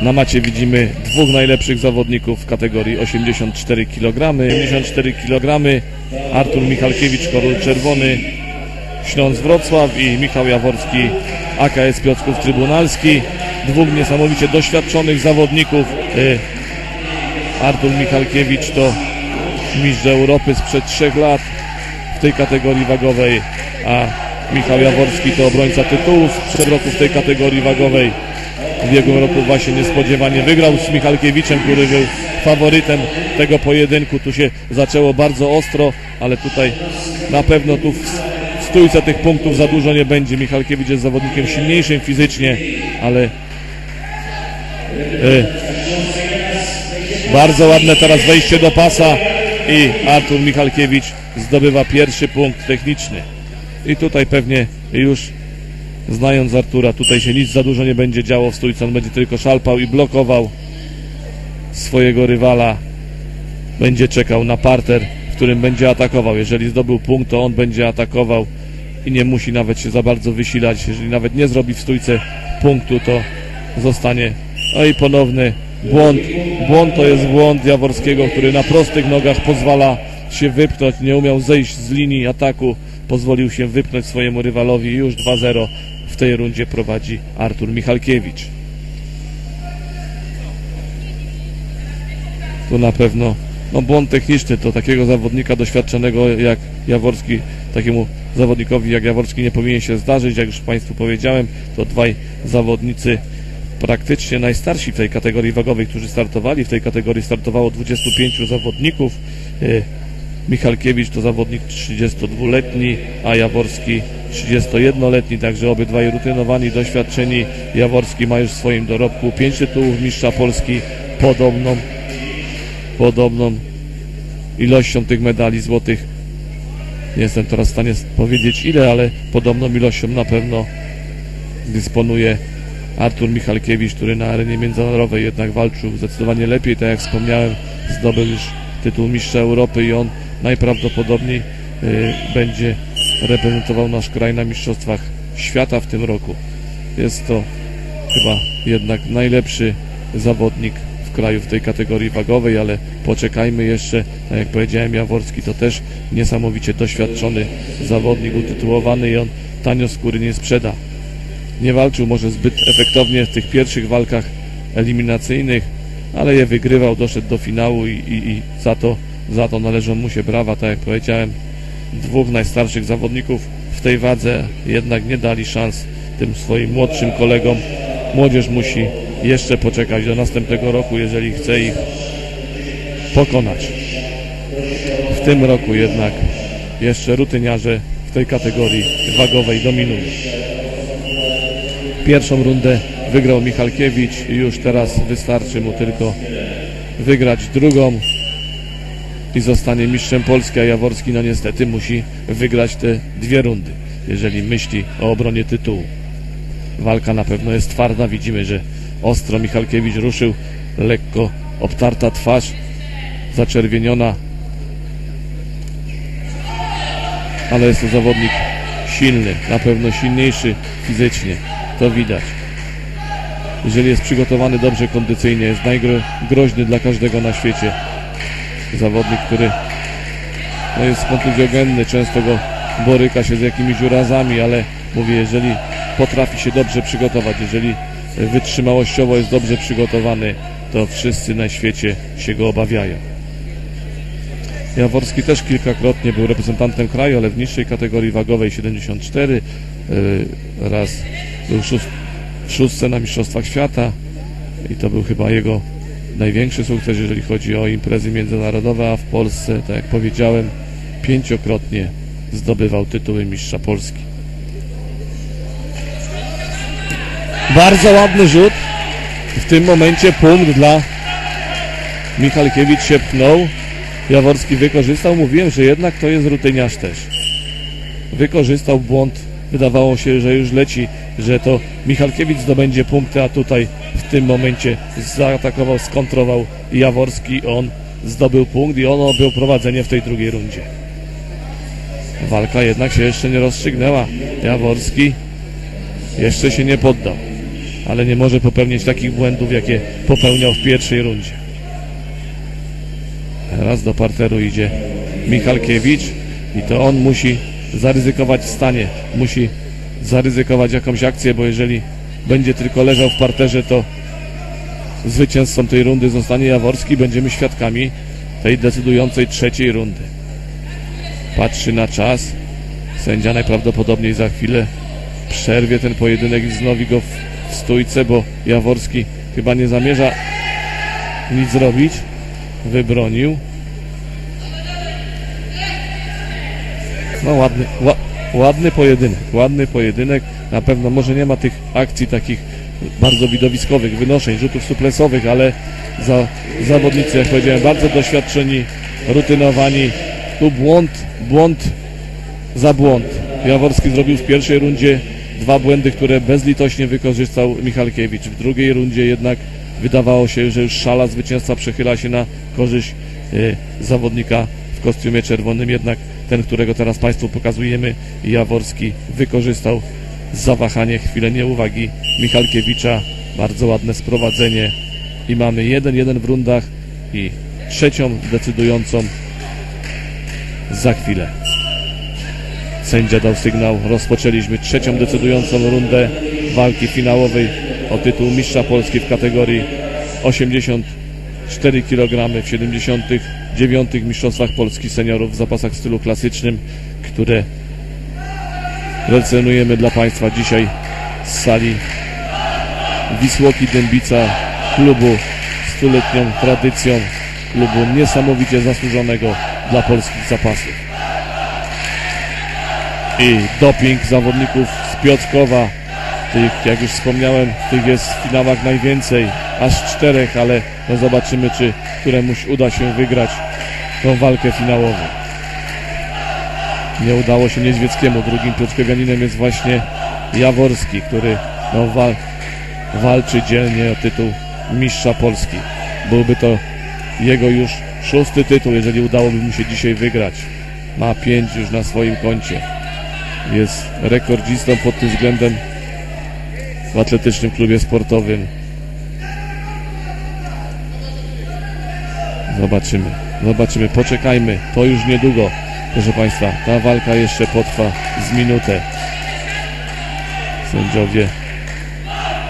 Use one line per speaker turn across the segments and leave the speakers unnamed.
Na macie widzimy dwóch najlepszych zawodników w kategorii 84 kg. 54 kg Artur Michalkiewicz, Korol Czerwony, Śląsk Wrocław i Michał Jaworski, AKS Piotrków Trybunalski. Dwóch niesamowicie doświadczonych zawodników. Y, Artur Michalkiewicz to mistrz Europy sprzed trzech lat w tej kategorii wagowej, a Michał Jaworski to obrońca tytułów sprzed roku w tej kategorii wagowej. W ubiegłym roku właśnie niespodziewanie wygrał z Michalkiewiczem, który był faworytem tego pojedynku. Tu się zaczęło bardzo ostro, ale tutaj na pewno tu w stójce tych punktów za dużo nie będzie. Michalkiewicz jest zawodnikiem silniejszym fizycznie, ale e, bardzo ładne teraz wejście do pasa i Artur Michalkiewicz zdobywa pierwszy punkt techniczny. I tutaj pewnie już znając Artura, tutaj się nic za dużo nie będzie działo w stójce, on będzie tylko szalpał i blokował swojego rywala. Będzie czekał na parter, w którym będzie atakował. Jeżeli zdobył punkt, to on będzie atakował i nie musi nawet się za bardzo wysilać. Jeżeli nawet nie zrobi w stójce punktu, to zostanie. No i ponowny błąd. Błąd to jest błąd Jaworskiego, który na prostych nogach pozwala się wypchnąć. Nie umiał zejść z linii ataku. Pozwolił się wypchnąć swojemu rywalowi już 2-0 w tej rundzie prowadzi Artur Michalkiewicz. Tu na pewno no błąd techniczny to takiego zawodnika doświadczonego jak Jaworski, takiemu zawodnikowi jak Jaworski nie powinien się zdarzyć. Jak już Państwu powiedziałem, to dwaj zawodnicy praktycznie najstarsi w tej kategorii wagowej, którzy startowali. W tej kategorii startowało 25 zawodników. Michalkiewicz to zawodnik 32-letni, a Jaworski 31-letni, także obydwaj rutynowani, doświadczeni. Jaworski ma już w swoim dorobku 5 tytułów mistrza Polski, podobną, podobną ilością tych medali złotych. Nie jestem teraz w stanie powiedzieć ile, ale podobną ilością na pewno dysponuje Artur Michalkiewicz, który na arenie międzynarodowej jednak walczył zdecydowanie lepiej, tak jak wspomniałem, zdobył już tytuł mistrza Europy i on najprawdopodobniej y, będzie reprezentował nasz kraj na mistrzostwach świata w tym roku. Jest to chyba jednak najlepszy zawodnik w kraju w tej kategorii wagowej, ale poczekajmy jeszcze, tak jak powiedziałem Jaworski to też niesamowicie doświadczony zawodnik utytułowany i on tanio skóry nie sprzeda. Nie walczył może zbyt efektownie w tych pierwszych walkach eliminacyjnych, ale je wygrywał, doszedł do finału i, i, i za, to, za to należą mu się brawa, tak jak powiedziałem. Dwóch najstarszych zawodników w tej wadze jednak nie dali szans tym swoim młodszym kolegom. Młodzież musi jeszcze poczekać do następnego roku, jeżeli chce ich pokonać. W tym roku jednak jeszcze rutyniarze w tej kategorii wagowej dominują. Pierwszą rundę wygrał Michalkiewicz i już teraz wystarczy mu tylko wygrać drugą i zostanie mistrzem Polski, a Jaworski no niestety musi wygrać te dwie rundy, jeżeli myśli o obronie tytułu. Walka na pewno jest twarda, widzimy, że ostro Michalkiewicz ruszył, lekko obtarta twarz, zaczerwieniona, ale jest to zawodnik silny, na pewno silniejszy fizycznie, to widać. Jeżeli jest przygotowany dobrze kondycyjnie, jest najgroźny dla każdego na świecie. Zawodnik, który no jest kontuzjogenny, często go boryka się z jakimiś urazami, ale mówię, jeżeli potrafi się dobrze przygotować, jeżeli wytrzymałościowo jest dobrze przygotowany, to wszyscy na świecie się go obawiają. Jaworski też kilkakrotnie był reprezentantem kraju, ale w niższej kategorii wagowej 74. Yy, raz był w szóstce na Mistrzostwach Świata i to był chyba jego największy sukces, jeżeli chodzi o imprezy międzynarodowe, a w Polsce, tak jak powiedziałem, pięciokrotnie zdobywał tytuły mistrza Polski. Bardzo ładny rzut. W tym momencie punkt dla Michalkiewicz się pchnął. Jaworski wykorzystał. Mówiłem, że jednak to jest rutyniarz też. Wykorzystał błąd. Wydawało się, że już leci, że to Michalkiewicz zdobędzie punkty, a tutaj w tym momencie zaatakował, skontrował Jaworski. On zdobył punkt i on odbył prowadzenie w tej drugiej rundzie. Walka jednak się jeszcze nie rozstrzygnęła. Jaworski jeszcze się nie poddał. ale nie może popełnić takich błędów, jakie popełniał w pierwszej rundzie. Teraz do parteru idzie Michalkiewicz i to on musi zaryzykować w stanie, musi zaryzykować jakąś akcję, bo jeżeli będzie tylko leżał w parterze, to zwycięzcą tej rundy zostanie Jaworski. Będziemy świadkami tej decydującej trzeciej rundy. Patrzy na czas. Sędzia najprawdopodobniej za chwilę przerwie ten pojedynek i wznowi go w, w stójce, bo Jaworski chyba nie zamierza nic zrobić. Wybronił. No ładny, ła, ładny pojedynek, ładny pojedynek. Na pewno może nie ma tych akcji takich bardzo widowiskowych, wynoszeń, rzutów suplesowych, ale za, zawodnicy, jak powiedziałem, bardzo doświadczeni, rutynowani. Tu błąd, błąd za błąd. Jaworski zrobił w pierwszej rundzie dwa błędy, które bezlitośnie wykorzystał Michalkiewicz. W drugiej rundzie jednak wydawało się, że już szala zwycięzca przechyla się na korzyść y, zawodnika w kostiumie czerwonym, jednak ten, którego teraz Państwu pokazujemy, Jaworski wykorzystał zawahanie, chwilę nieuwagi Michalkiewicza. Bardzo ładne sprowadzenie i mamy 1-1 w rundach i trzecią decydującą za chwilę. Sędzia dał sygnał, rozpoczęliśmy trzecią decydującą rundę walki finałowej o tytuł mistrza Polski w kategorii 84 kg w 79 Mistrzostwach Polski seniorów w zapasach w stylu klasycznym, które relacjonujemy dla Państwa dzisiaj z sali Wisłoki Dębica, klubu stuletnią tradycją, klubu niesamowicie zasłużonego dla polskich zapasów. I doping zawodników z Piotrkowa, tych, jak już wspomniałem, tych jest w finałach najwięcej, aż czterech, ale no zobaczymy, czy któremuś uda się wygrać tą walkę finałową. Nie udało się Niedźwieckiemu. Drugim Piotrkowianinem jest właśnie Jaworski, który no, wal, walczy dzielnie o tytuł mistrza Polski. Byłby to jego już szósty tytuł, jeżeli udałoby mu się dzisiaj wygrać. Ma pięć już na swoim koncie. Jest rekordzistą pod tym względem w atletycznym klubie sportowym. Zobaczymy, zobaczymy, poczekajmy, to już niedługo. Proszę Państwa, ta walka jeszcze potrwa z minutę. Sędziowie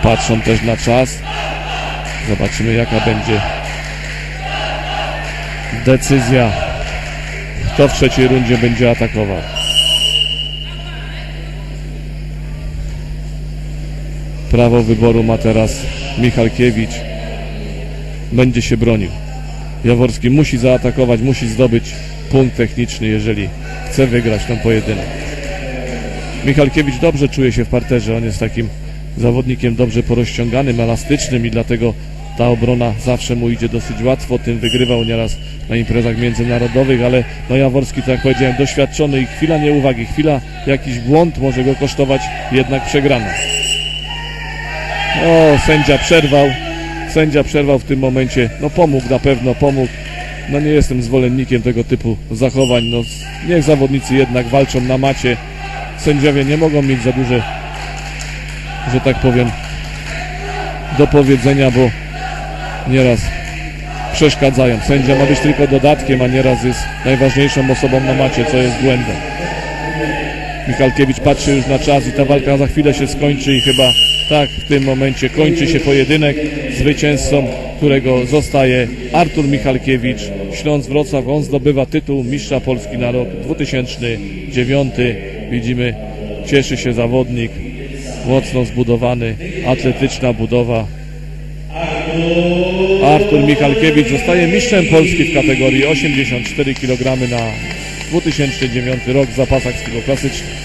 patrzą też na czas. Zobaczymy jaka będzie decyzja. Kto w trzeciej rundzie będzie atakował. Prawo wyboru ma teraz Michalkiewicz. Będzie się bronił. Jaworski musi zaatakować, musi zdobyć punkt techniczny, jeżeli chce wygrać ten pojedynek. Michalkiewicz dobrze czuje się w parterze, on jest takim zawodnikiem dobrze porozciąganym, elastycznym i dlatego ta obrona zawsze mu idzie dosyć łatwo, tym wygrywał nieraz na imprezach międzynarodowych, ale no Jaworski, tak jak powiedziałem, doświadczony i chwila nieuwagi, chwila jakiś błąd może go kosztować jednak przegrana. O, sędzia przerwał, sędzia przerwał w tym momencie, no pomógł na pewno, pomógł. No nie jestem zwolennikiem tego typu zachowań, no niech zawodnicy jednak walczą na macie. Sędziowie nie mogą mieć za duże, że tak powiem, do powiedzenia, bo nieraz przeszkadzają. Sędzia ma być tylko dodatkiem, a nieraz jest najważniejszą osobą na macie, co jest błędem. Michalkiewicz patrzy już na czas i ta walka za chwilę się skończy i chyba tak w tym momencie kończy się pojedynek. Zwycięzcą, którego zostaje Artur Michalkiewicz, Śląsk Wrocław. On zdobywa tytuł mistrza Polski na rok 2009. Widzimy, cieszy się zawodnik, mocno zbudowany, atletyczna budowa. Artur Michalkiewicz zostaje mistrzem Polski w kategorii 84 kg na 2009 rok w zapasach stylu klasycznym.